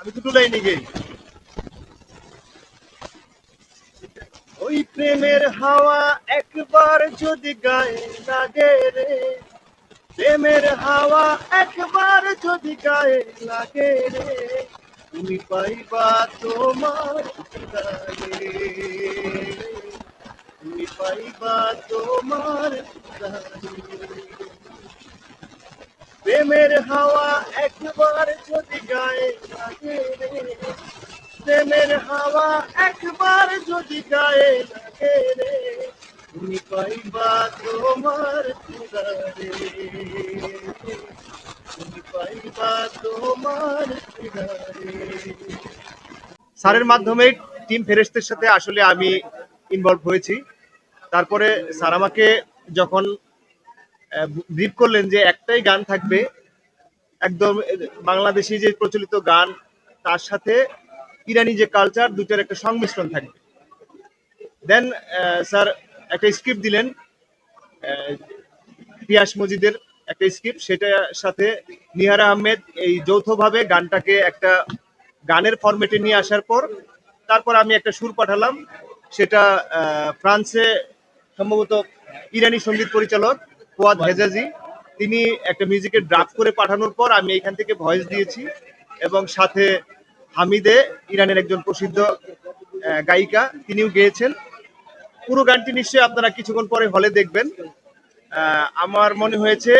আমি দুটো লাইনে গেই ওই প্রেমের হাওয়া একবার যদি গায়ে লাগে রে, প্রেমের হাওয়া একবার যদি গায়ে লাগে রে, তুমি পাইবা তোমার তুমি পাইবা তোমার প্রেমের হাওয়া একবার যদি গায়ে হাওয়া একবার যদি গায়ে লাগে রে, তুমি পাইবা তোমার তুমি পাইবা তোমার স্যারের মাধ্যমে টিম ফেরেস্তের সাথে আসলে আমি ইনভলভ হয়েছি। তারপরে স্যার আমাকে যখন ব্রিফ করলেন যে একটাই গান থাকবে, একদম বাংলাদেশি যে প্রচলিত গান, তার সাথে ইরানি যে কালচার দুটার একটা সংমিশ্রণ থাকবে। দেন স্যার একটা স্ক্রিপ্ট দিলেন পিয়াস মজিদের একটা স্ক্রিপ্ট সেটার সাথে নিহার আহমেদ এই যৌথভাবে গানটাকে একটা গানের ফরম্যাটে নিয়ে আসার পর, তারপর আমি একটা সুর পাঠালাম। সেটা ফ্রান্সে সম্ভবত ইরানি সংগীত পরিচালক ফুয়াদ হেজাজি তিনি একটা মিউজিকের ড্রাফট করে পাঠানোর পর আমি এখান থেকে ভয়েস দিয়েছি এবং সাথে হামিদে ইরানের একজন প্রসিদ্ধ গায়িকা, তিনিও গেয়েছেন। পুরো গানটি নিশ্চয়ই আপনারা কিছুক্ষণ পরে হলে দেখবেন। আমার মনে হয়েছে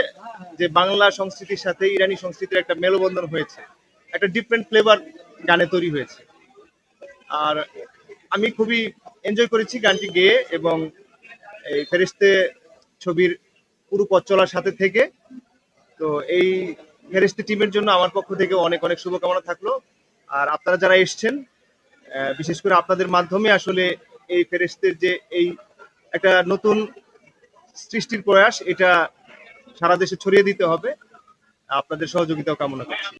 যে বাংলা সংস্কৃতির সাথে ইরানি সংস্কৃতির একটা মেলবন্ধন হয়েছে। একটা ডিফারেন্ট ফ্লেভার গানে তৈরি হয়েছে। আর আমি খুবই এনজয় করেছি গানটি গেয়ে এবং এই ফেরিস্তে ছবির পুরো পথ চলার সাথে থেকে। তো এই ফেরিস্তে টিমের জন্য আমার পক্ষ থেকে অনেক অনেক শুভকামনা থাকল। আর আপনারা যারা এসছেন বিশেষ করে আপনাদের মাধ্যমে আসলে এই ফেরেস্তের যে এই একটা নতুন সৃষ্টির প্রয়াস, এটা সারা দেশে ছড়িয়ে দিতে হবে। আপনাদের সহযোগিতাও কামনা করছি।